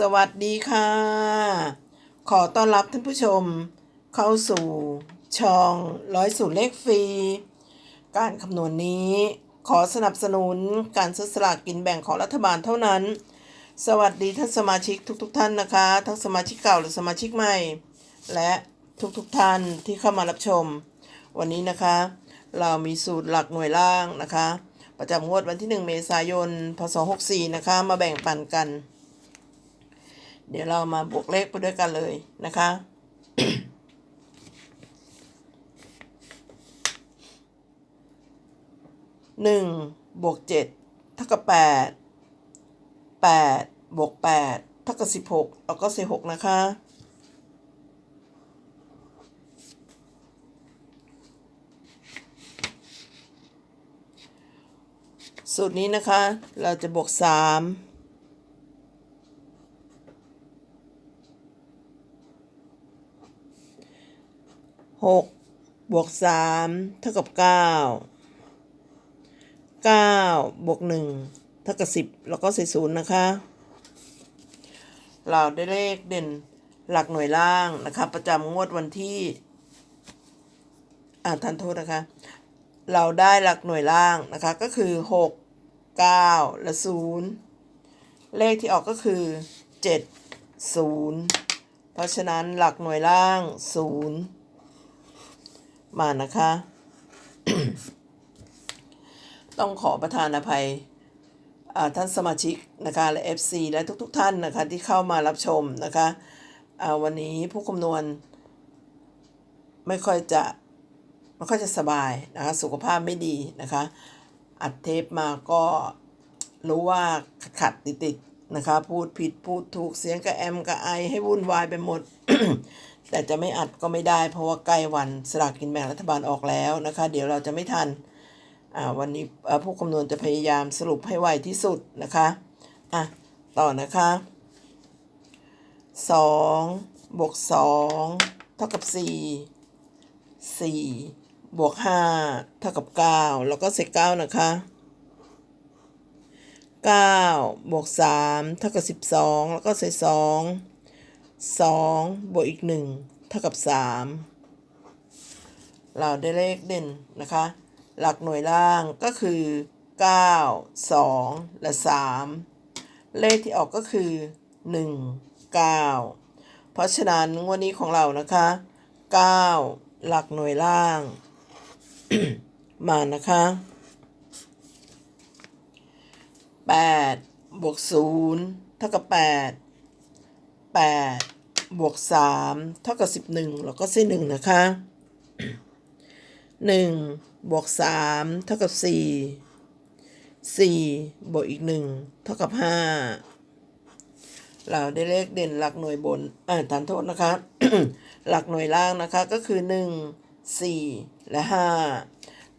สวัสดีค่ะ ขอต้อนรับท่านผู้ชม เข้าสู่ช่องร้อยสูตรเลขฟรี การคำนวณนี้ขอสนับสนุนการซื้อสลากกินแบ่งของรัฐบาลเท่านั้น สวัสดีท่านสมาชิกทุกๆทท่านนะคะ ทั้งสมาชิกเก่าหรือสมาชิกใหม่ และทุกๆทท่านที่เข้ามารับชม วันนี้นะคะ เรามีสูตรหลักหน่วยล่างนะคะ ประจำงวดวันที่ 1 เมษายน พศ 64 นะคะ มาแบ่งปันกัน เดี๋ยวเรามาบวกเลขไปด้วยกันเลยนะคะ หนึ่งบวกเจ็ดเท่ากับแปดแปดบวกแปดเท่ากับสิบหกแล้วก็สิบหกนะคะสูตรนี้นะคะ เราจะบวกสาม หกบวกสามเท่ากับเก้าเก้าบวกหนึ่งเท่ากับสิบแล้วก็ใส่ศูนย์นะคะ เราได้เลขเด่นหลักหน่วยล่างนะคะประจำงวดวันที่ อ่าทันโทษนะคะ เราได้หลักหน่วยล่างนะคะก็คือหกเก้าและศูนย์เลขที่ออกก็คือเจ็ดศูนย์เพราะฉะนั้นหลักหน่วยล่างศูนย์ มานะคะ ต้องขอประทานอภัยท่านสมาชิกนะคะและ FC และทุกๆทท่านนะคะที่เข้ามารับชมนะคะวันนี้ผู้คำนวณ ไม่ค่อยจะไม่ค่อยจะสบายนะคะสุขภาพไม่ดีนะคะ อัดเทปมาก็รู้ว่าขัดติดๆนะคะ พูดผิดพูดถูกเสียงกับแอมกับไอให้วุ่นวายไปหมด แต่จะไม่อัดก็ไม่ได้ เพราะว่าใกล้วันสลากกินแบ่งรัฐบาลออกแล้วนะคะ เดี๋ยวเราจะไม่ทันอ่าวันนี้ผู้คำนวณจะพยายามสรุปให้ไวที่สุดนะคะอะต่อนะคะสองบวกสองเท่ากับสี่สี่บวกห้าเท่ากับเก้าแล้วก็เศษเก้านะคะเก้าบวกสามเท่ากับสิบสองแล้วก็เศษส องสองบวกอีกหนึ่งเท่ากับสามเราได้เลขเด่นนะคะ หลักหน่วยล่างก็คือ 9 2 และ 3 เลขที่ออกก็คือ 1 9 เพราะฉะนั้นงวดนี้ของเรานะคะ 9 หลักหน่วยล่าง มานะคะ 8 บวก 0 เท่ากับ 8 8 บวก3เท่ากับ11แล้วก็เส้นหนึ่งนะคะหนึ่งบวกสามเท่ากับสี่สี่บวกอีกหนึ่งเท่ากับห้าเราได้เลขเด่นหลักหน่วยบนอ่าทานโทษนะคะ หลักหน่วยล่างนะคะก็คือหนึ่งสี่และห้า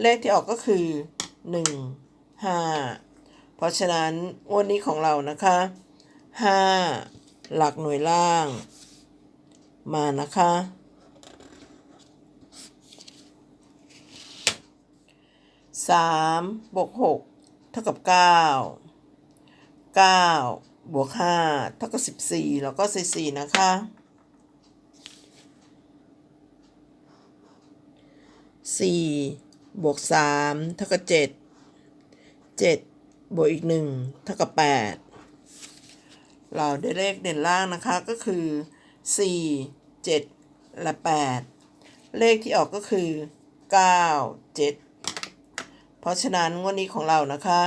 เลขที่ออกก็คือหนึ่งห้าเพราะฉะนั้นวันนี้ของเรานะคะห้าหลักหน่วยล่าง มานะคะ สามบวกหกเท่ากับเก้าเก้าบวกห้าเท่ากับสิบสี่แล้วก็ใส่สี่นะคะสี่บวกสามเท่ากับเจ็ดเจ็ดบวกอีกหนึ่งเท่ากับแปดเราได้เลขเด่นล่างนะคะก็คือ สี่เจ็ดและแปดเลขที่ออกก็คือเก้าเจ็ดเพราะฉะนั้นงวดนี้ของเรานะคะ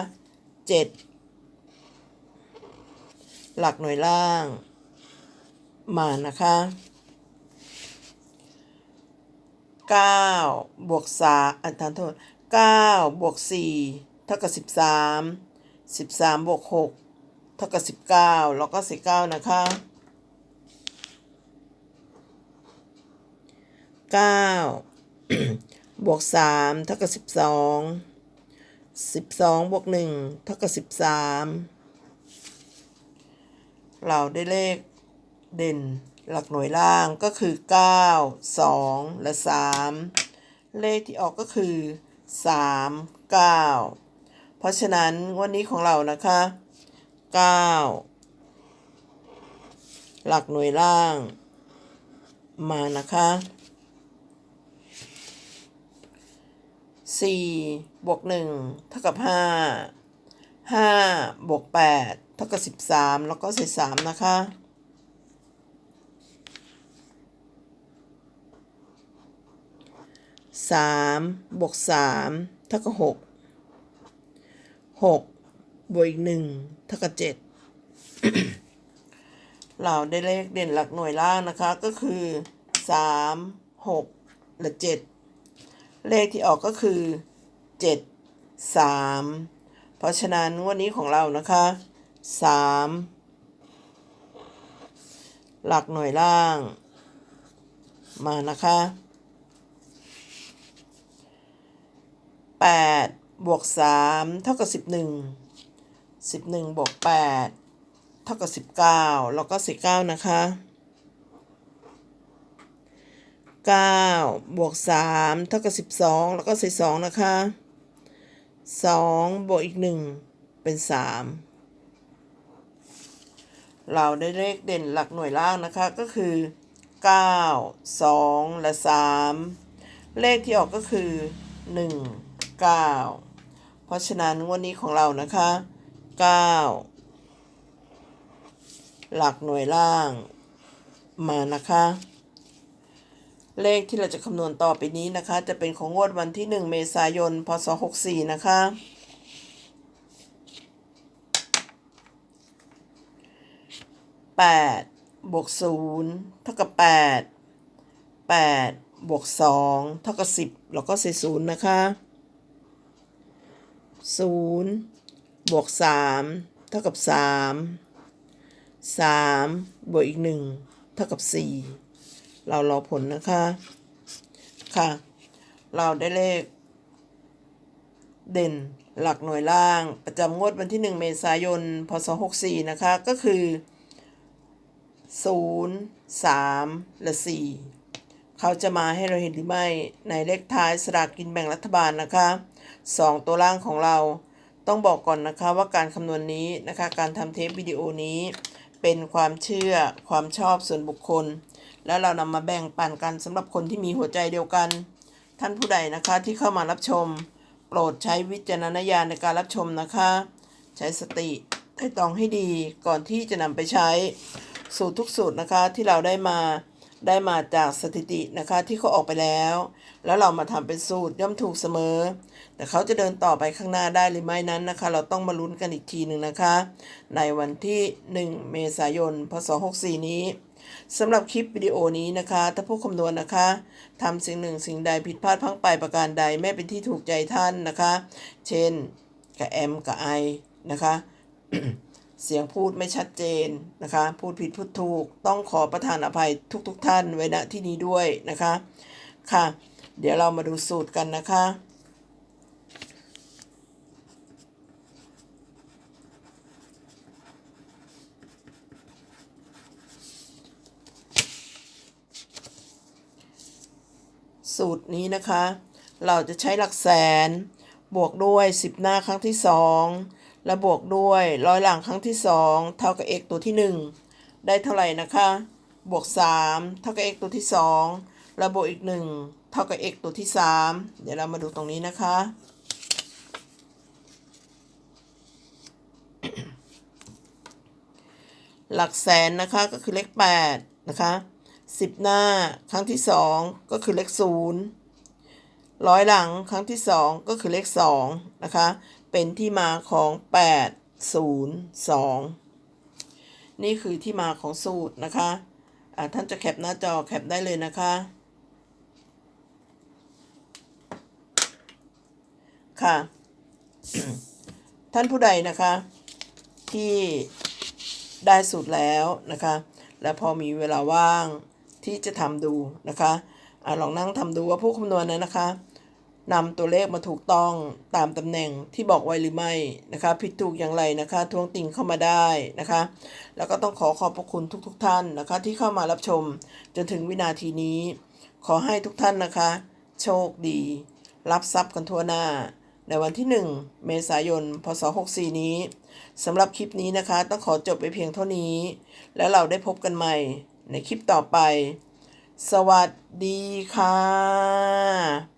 7 หลักหน่วยล่าง มานะคะ 9 บวก3อันทานโทษ 9 บวก 4 เท่ากับ 13 13 บวก 6 เท่ากับ 19 แล้วก็ 19 นะคะ 9 บวก 3 เท่ากับ 12สิบสองบวกหนึ่งเท่ากับสิบสามเราได้เลขเด่นหลักหน่วยล่างก็คือเก้าสองและสามเลขที่ออกก็คือสามเก้าเพราะฉะนั้นวันนี้ของเรานะคะเก้าหลักหน่วยล่างมานะคะ สี่บวกหนึ่งเท่ากับห้าห้าบวกแปดเท่ากับสิบสามแล้วก็ใส่สามนะคะสามบวกสามเท่ากับหกหกบวกอีกหนึ่งเท่ากับเจ็ดเราได้เลขเด่นหลักหน่วยล่างนะคะก็คือสามหกและเจ็ด เลขที่ออกก็คือเจ็ดสามเพราะฉะนั้นวันนี้ของเรานะคะสามหลักหน่วยล่าง มานะคะแปดบวกสามเท่ากับสิบหนึ่งสิบหนึ่งบวกแปดเท่ากับสิบเก้าแล้วก็สิบเก้านะคะ เก้าบวกสามเท่ากับสิบสองแล้วก็สิบสองนะคะสองบวกอีกหนึ่งเป็นสามเราได้เลขเด่นหลักหน่วยล่างนะคะก็คือเก้าสองและสามเลขที่ออกก็คือหนึ่งเก้าเพราะฉะนั้นงวันนี้ของเรานะคะเก้าหลักหน่วยล่างมานะคะ เลขที่เราจะคำนวณต่อไปนี้นะคะ จะเป็นของงวดวันที่ 1 เมษายน พศ 64 นะคะ 8 บวก 0 เท่ากับ 8 8 บวก 2 เท่ากับ 10 แล้วก็ใส่0นะคะ 0 บวก 3 เท่ากับ3สามบวกอีกหนึ่งเท่ากับสี่ เรารอผลนะคะ ค่ะ เราได้เลข เด่นหลักหน่วยล่าง ประจำงวดวันที่ 1 เมษายน พศ 64 นะคะ ก็คือ 0 3 และ 4 เขาจะมาให้เราเห็นหรือไม่ในเลขท้ายสลากกินแบ่งรัฐบาลนะคะ 2 ตัวล่างของเราต้องบอกก่อนนะคะว่าการคำนวณนนี้นะคะ การทำเทปวิดีโอนี้เป็นความเชื่อความชอบส่วนบุคคล แล้วเรานำมาแบ่งปันกันสำหรับคนที่มีหัวใจเดียวกัน ท่านผู้ใดนะคะที่เข้ามารับชม โปรดใช้วิจารณญาณในการรับชมนะคะ ใช้สติไต่ตองให้ดีก่อนที่จะนำไปใช้ สูตรทุกสูตรนะคะที่เราได้มาได้มาจากสถิตินะคะที่เขาออกไปแล้ว แล้วเรามาทำเป็นสูตรย่อมถูกเสมอ แต่เขาจะเดินต่อไปข้างหน้าได้หรือไม่นั้นนะคะ เราต้องมาลุ้นกันอีกทีหนึ่งนะคะ ในวันที่ 1 เมษายน พศ 64 นี้ สำหรับคลิปวิดีโอนี้นะคะ ถ้าผู้คำนวณนะคะทำสิ่งหนึ่งสิ่งใดผิดพลาดพังไปประการใดไม่เป็นที่ถูกใจท่านนะคะ เช่นกับแอมกับไอนะคะ เสียงพูดไม่ชัดเจนนะคะ พูดผิดพูดถูก ต้องขอประทานอภัยทุกๆทท่านไว้ณที่นี้ด้วยนะคะ ค่ะ เดี๋ยวเรามาดูสูตรกันนะคะ สูตรนี้นะคะ เราจะใช้หลักแสน บวกด้วย 10 หน้าครั้งที่ 2 และบวกด้วยร้อยหลังครั้งที่ 2 เท่ากับ x ตัวที่ 1 ได้เท่าไหร่นะคะ บวก 3 เท่ากับ x ตัวที่ 2 แล้วบวกอีก 1 เท่ากับ x ตัวที่ 3 เดี๋ยวเรามาดูตรงนี้นะคะหลักแสนนะคะก็คือเลข8นะคะ 10 หน้าครั้งที่ 2 ก็คือเลข0ร้อยหลังครั้งที่ 2 ก็คือเลข2นะคะ เป็นที่มาของ 8 0 2 นี่คือที่มาของสูตรนะคะะท่านจะแคปหน้าจอแคปได้เลยนะคะ ค่ะ ท่านผู้ใดนะคะ ที่ได้สูตรแล้วนะคะ และพอมีเวลาว่าง ที่จะทำดูนะคะอลองนั่งทำดูว่าผู้คำนวณนั้นนะคะนำตัวเลขมาถูกต้องตามตำแหน่งที่บอกไว้หรือไม่นะคะผิดถูกอย่างไรนะคะทวงติ่งเข้ามาได้นะคะ แล้วก็ต้องขอขอบพระคุณทุกๆทท่านนะคะ ที่เข้ามารับชมจนถึงวินาทีนี้ ขอให้ทุกท่านนะคะ โชคดี รับทรัพย์กันทั่วหน้า ในวันที่ 1 เมษายน พศ 64 นี้สำหรับคลิปนี้นะคะ ต้องขอจบไปเพียงเท่านี้ และเราได้พบกันใหม่ ในคลิปต่อไป สวัสดีค่ะ